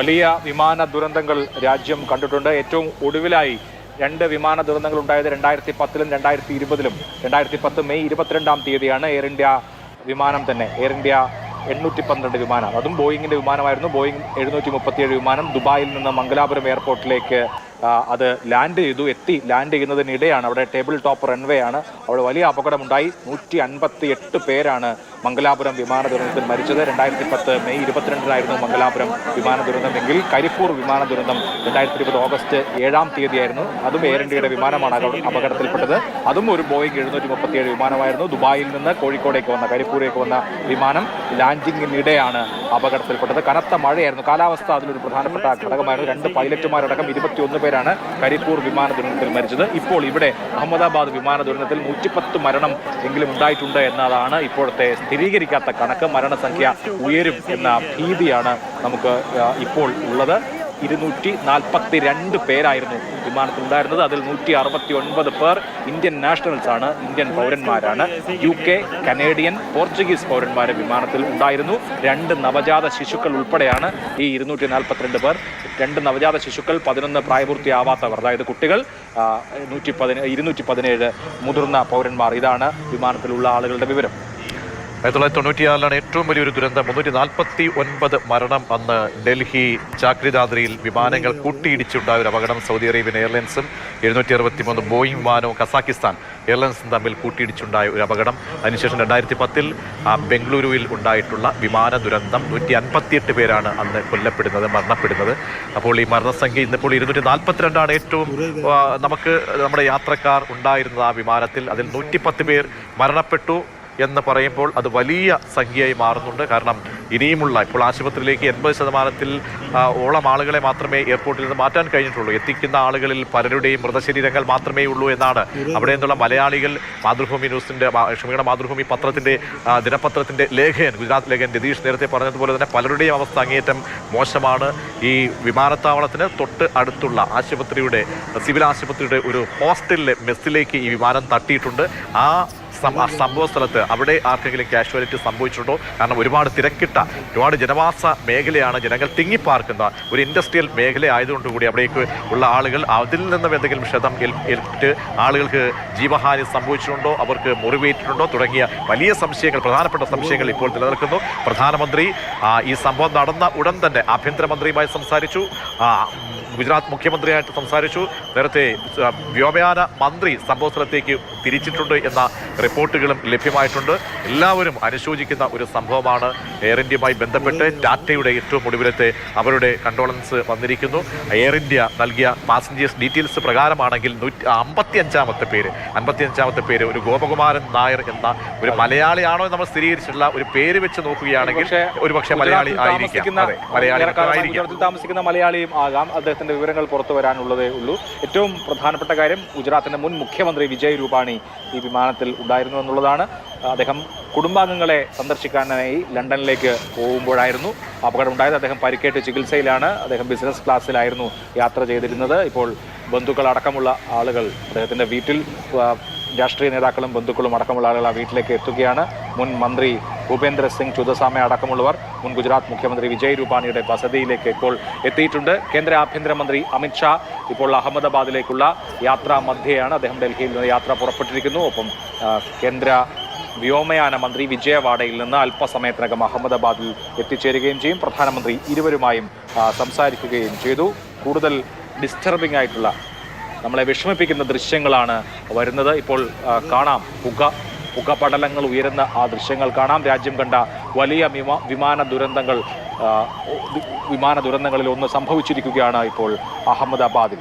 വലിയ വിമാന ദുരന്തങ്ങൾ രാജ്യം കണ്ടിട്ടുണ്ട്. ഏറ്റവും ഒടുവിലായി രണ്ട് വിമാന ദുരന്തങ്ങൾ ഉണ്ടായത് രണ്ടായിരത്തി പത്തിലും രണ്ടായിരത്തി ഇരുപതിലും രണ്ടായിരത്തി പത്ത് മെയ് ഇരുപത്തിരണ്ടാം തീയതിയാണ് എയർ ഇന്ത്യ വിമാനം തന്നെ. എയർ ഇന്ത്യ എണ്ണൂറ്റി പന്ത്രണ്ട് വിമാനം. അതും ബോയിങ്ങിന്റെ വിമാനമായിരുന്നു. ബോയിങ് എഴുന്നൂറ്റി മുപ്പത്തിയേഴ് വിമാനം ദുബായിൽ നിന്ന് മംഗലാപുരം എയർപോർട്ടിലേക്ക് അത് ലാൻഡ് ചെയ്തു എത്തി ലാൻഡ് ചെയ്യുന്നതിനിടെയാണ് അവിടെ ടേബിൾ ടോപ്പ് റൺവേ ആണ്. അവിടെ വലിയ അപകടമുണ്ടായി. നൂറ്റി അൻപത്തി എട്ട് പേരാണ് മംഗലാപുരം വിമാന ദുരന്തത്തിൽ മരിച്ചത്. രണ്ടായിരത്തി പത്ത് മെയ് ഇരുപത്തിരണ്ടിനായിരുന്നു മംഗലാപുരം വിമാന ദുരന്തമെങ്കിൽ കരിപ്പൂർ വിമാന ദുരന്തം രണ്ടായിരത്തി ഇരുപത് ഓഗസ്റ്റ് ഏഴാം തീയതിയായിരുന്നു. അതും എയർ ഇന്ത്യയുടെ വിമാനമാണ് അപകടത്തിൽപ്പെട്ടത്. അതും ഒരു ബോയിങ് എഴുന്നൂറ്റി മുപ്പത്തിയേഴ് വിമാനമായിരുന്നു. ദുബായിൽ നിന്ന് കോഴിക്കോടേക്ക് വന്ന കരിപ്പൂരേക്ക് വന്ന വിമാനം ലാൻഡിങ്ങിനിടെയാണ് അപകടത്തിൽപ്പെട്ടത്. കനത്ത മഴയായിരുന്നു. കാലാവസ്ഥ അതിലൊരു പ്രധാനപ്പെട്ട ഘടകമായിരുന്നു. രണ്ട് പൈലറ്റുമാരടക്കം ഇരുപത്തിയൊന്ന് പേരാണ് കരിപ്പൂർ വിമാന ദുരന്തത്തിൽ മരിച്ചത്. ഇപ്പോൾ ഇവിടെ അഹമ്മദാബാദ് വിമാന ദുരന്തത്തിൽ നൂറ്റിപ്പത്ത് മരണം എങ്കിലും ഉണ്ടായിട്ടുണ്ട് എന്നതാണ് ഇപ്പോഴത്തെ സ്ഥിരീകരിക്കാത്ത കണക്ക്. മരണസംഖ്യ ഉയരും എന്ന ഭീതിയാണ് നമുക്ക് ഇപ്പോൾ ഉള്ളത്. ഇരുന്നൂറ്റി നാൽപ്പത്തി രണ്ട് പേരായിരുന്നു വിമാനത്തിൽ ഉണ്ടായിരുന്നത് അതിൽ നൂറ്റി അറുപത്തി ഒൻപത് പേർ ഇന്ത്യൻ നാഷണൽസ് ആണ് ഇന്ത്യൻ പൗരന്മാരാണ്. യു കെ കനേഡിയൻ പോർച്ചുഗീസ് പൗരന്മാരെ വിമാനത്തിൽ ഉണ്ടായിരുന്നു. രണ്ട് നവജാത ശിശുക്കൾ ഉൾപ്പെടെയാണ് ഈ ഇരുന്നൂറ്റി നാൽപ്പത്തിരണ്ട് പേർ. രണ്ട് നവജാത ശിശുക്കൾ പതിനൊന്ന് പ്രായപൂർത്തിയാവാത്തവർ അതായത് കുട്ടികൾ നൂറ്റി പതിനേ ഇരുന്നൂറ്റി പതിനേഴ് മുതിർന്ന പൗരന്മാർ. ഇതാണ് വിമാനത്തിലുള്ള ആളുകളുടെ വിവരം. ആയിരത്തി തൊള്ളായിരത്തി തൊണ്ണൂറ്റിയാറിലാണ് ഏറ്റവും വലിയൊരു ദുരന്തം. മുന്നൂറ്റി നാൽപ്പത്തി ഒൻപത് മരണം അന്ന് ഡൽഹി ചാക്രിദാദ്രിയിൽ വിമാനങ്ങൾ കൂട്ടിയിടിച്ചുണ്ടായ ഒരു അപകടം സൗദി അറേബ്യൻ എയർലൈൻസും എഴുന്നൂറ്റി അറുപത്തി മൂന്ന് ബോയിങ് വിമാനവും കസാക്കിസ്ഥാൻ എയർലൈൻസും തമ്മിൽ കൂട്ടിയിടിച്ചുണ്ടായ ഒരു അപകടം. അതിനുശേഷം രണ്ടായിരത്തി പത്തിൽ ബംഗളൂരുവിൽ ഉണ്ടായിട്ടുള്ള വിമാന ദുരന്തം. നൂറ്റി അൻപത്തിയെട്ട് പേരാണ് അന്ന് കൊല്ലപ്പെടുന്നത് മരണപ്പെടുന്നത്. അപ്പോൾ ഈ മരണസംഖ്യ ഇന്നിപ്പോൾ ഇരുന്നൂറ്റി നാൽപ്പത്തിരണ്ടാണ് ഏറ്റവും നമുക്ക് നമ്മുടെ യാത്രക്കാർ ഉണ്ടായിരുന്നത് ആ വിമാനത്തിൽ. അതിൽ നൂറ്റിപ്പത്ത് പേർ മരണപ്പെട്ടു. എന്ന് പറയുമ്പോൾ അത് വലിയ സംഖ്യയായി മാറുന്നുണ്ട്. കാരണം ഇനിയുമുള്ള ഇപ്പോൾ ആശുപത്രിയിലേക്ക് എൺപത് ശതമാനത്തിൽ ഓളം ആളുകളെ മാത്രമേ എയർപോർട്ടിൽ നിന്ന് മാറ്റാൻ കഴിഞ്ഞിട്ടുള്ളൂ. എത്തിക്കുന്ന ആളുകളിൽ പലരുടെയും മൃതശരീരങ്ങൾ മാത്രമേ ഉള്ളൂ എന്നാണ് അവിടെ നിന്നുള്ള മലയാളികൾ മാതൃഭൂമി ന്യൂസിന്റെ ക്ഷമയുടെ മാതൃഭൂമി പത്രത്തിന്റെ ദിനപത്രത്തിന്റെ ലേഖകൻ ഗുജറാത്ത് ലേഖകൻ രതീഷ് നേരത്തെ പറഞ്ഞതുപോലെ തന്നെ പലരുടെയും അവസ്ഥ അങ്ങേയറ്റം മോശമാണ്. ഈ വിമാനത്താവളത്തിന് തൊട്ട് അടുത്തുള്ള ആശുപത്രിയുടെ സിവിൽ ആശുപത്രിയുടെ ഒരു ഹോസ്റ്റലിലെ മെസ്സിലേക്ക് ഈ വിമാനം തട്ടിയിട്ടുണ്ട്. ആ സംഭവ സ്ഥലത്ത് അവിടെ ആർക്കെങ്കിലും കാഷ്വാലിറ്റി സംഭവിച്ചിട്ടുണ്ടോ? കാരണം ഒരുപാട് തിരക്കിട്ട ഒരുപാട് ജനവാസ മേഖലയാണ് ജനങ്ങൾ തിങ്ങിപ്പാർക്കുന്ന ഒരു ഇൻഡസ്ട്രിയൽ മേഖല ആയതുകൊണ്ട് കൂടി അവിടേക്ക് ഉള്ള ആളുകൾ അതിൽ നിന്നും എന്തെങ്കിലും ക്ഷതം ഏൽ- ഏൽപ്പിട്ട് ആളുകൾക്ക് ജീവഹാനി സംഭവിച്ചിട്ടുണ്ടോ? അവർക്ക് മുറിവേറ്റിട്ടുണ്ടോ? തുടങ്ങിയ വലിയ സംശയങ്ങൾ പ്രധാനപ്പെട്ട സംശയങ്ങൾ ഇപ്പോൾ നിലനിൽക്കുന്നു. പ്രധാനമന്ത്രി ഈ സംഭവം നടന്ന ഉടൻ തന്നെ ആഭ്യന്തരമന്ത്രിയുമായി സംസാരിച്ചു. ഗുജറാത്ത് മുഖ്യമന്ത്രിയായിട്ട് സംസാരിച്ചു. നേരത്തെ വ്യോമയാന മന്ത്രി സംഭവസ്ഥലത്തേക്ക് തിരിച്ചിട്ടുണ്ട് എന്ന റിപ്പോർട്ടുകളും ലഭ്യമായിട്ടുണ്ട്. എല്ലാവരും അനുശോചിക്കുന്ന ഒരു സംഭവമാണ് എയർ ഇന്ത്യയുമായി ബന്ധപ്പെട്ട് ടാറ്റയുടെ ഏറ്റവും ഒടുവിലത്തെ അവരുടെ കണ്ടോളൻസ് വന്നിരിക്കുന്നു. എയർ ഇന്ത്യ നൽകിയ പാസഞ്ചേഴ്സ് ഡീറ്റെയിൽസ് പ്രകാരമാണെങ്കിൽ നൂറ്റി അമ്പത്തി അഞ്ചാമത്തെ പേര് അൻപത്തി അഞ്ചാമത്തെ പേര് ഒരു ഗോപകുമാരൻ നായർ എന്ന ഒരു മലയാളിയാണോ നമ്മൾ സ്ഥിരീകരിച്ചിട്ടുള്ള ഒരു പേര് വെച്ച് നോക്കുകയാണെങ്കിൽ ഒരു പക്ഷേ മലയാളി ആയിരിക്കും. മലയാളി താമസിക്കുന്ന മലയാളിയും ആകാം. അദ്ദേഹത്തിന്റെ വിവരങ്ങൾ പുറത്തു വരാനുള്ളതേ ഉള്ളൂ. ഏറ്റവും പ്രധാനപ്പെട്ട കാര്യം ഗുജറാത്തിന്റെ മുൻ മുഖ്യമന്ത്രി വിജയ് രൂപാണി ഈ വിമാനത്തിൽ ഉണ്ടായിരുന്നു എന്നുള്ളതാണ്. അദ്ദേഹം കുടുംബാംഗങ്ങളെ സന്ദർശിക്കാനായി ലണ്ടനിലേക്ക് പോകുമ്പോഴായിരുന്നു അപകടമുണ്ടായത്. അദ്ദേഹം പരിക്കേറ്റ് ചികിത്സയിലാണ് അദ്ദേഹം ബിസിനസ് ക്ലാസ്സിലായിരുന്നു യാത്ര ചെയ്തിരുന്നത്. ഇപ്പോൾ ബന്ധുക്കൾ അടക്കമുള്ള ആളുകൾ അദ്ദേഹത്തിന്റെ വീട്ടിൽ രാഷ്ട്രീയ നേതാക്കളും ബന്ധുക്കളും അടക്കമുള്ള ആളുകൾ ആ വീട്ടിലേക്ക് എത്തുകയാണ്. മുൻ മന്ത്രി ഭൂപേന്ദ്ര സിംഗ് ചുദസാമ അടക്കമുള്ളവർ മുൻ ഗുജറാത്ത് മുഖ്യമന്ത്രി വിജയ് രൂപാണിയുടെ വസതിയിലേക്ക് ഇപ്പോൾ എത്തിയിട്ടുണ്ട്. കേന്ദ്ര ആഭ്യന്തരമന്ത്രി അമിത്ഷാ ഇപ്പോൾ അഹമ്മദാബാദിലേക്കുള്ള യാത്രാ മധ്യയാണ്. അദ്ദേഹം ഡൽഹിയിൽ നിന്ന് യാത്ര പുറപ്പെട്ടിരിക്കുന്നു. ഒപ്പം കേന്ദ്ര വ്യോമയാന മന്ത്രി വിജയവാഡയിൽ നിന്ന് അല്പസമയത്തിനകം അഹമ്മദാബാദിൽ എത്തിച്ചേരുകയും ചെയ്യും. പ്രധാനമന്ത്രി ഇരുവരുമായും സംസാരിക്കുകയും ചെയ്തു. കൂടുതൽ ഡിസ്റ്റർബിംഗ് ആയിട്ടുള്ള നമ്മളെ വിഷമിപ്പിക്കുന്ന ദൃശ്യങ്ങളാണ് വരുന്നത്. ഇപ്പോൾ കാണാം. പുക പുകപടലങ്ങൾ ഉയരുന്ന ആ ദൃശ്യങ്ങൾ കാണാം. രാജ്യം കണ്ട വലിയ വിമാ- വിമാന ദുരന്തങ്ങൾ വിമാന ദുരന്തങ്ങളിൽ ഒന്ന് സംഭവിച്ചിരിക്കുകയാണ് ഇപ്പോൾ അഹമ്മദാബാദിൽ.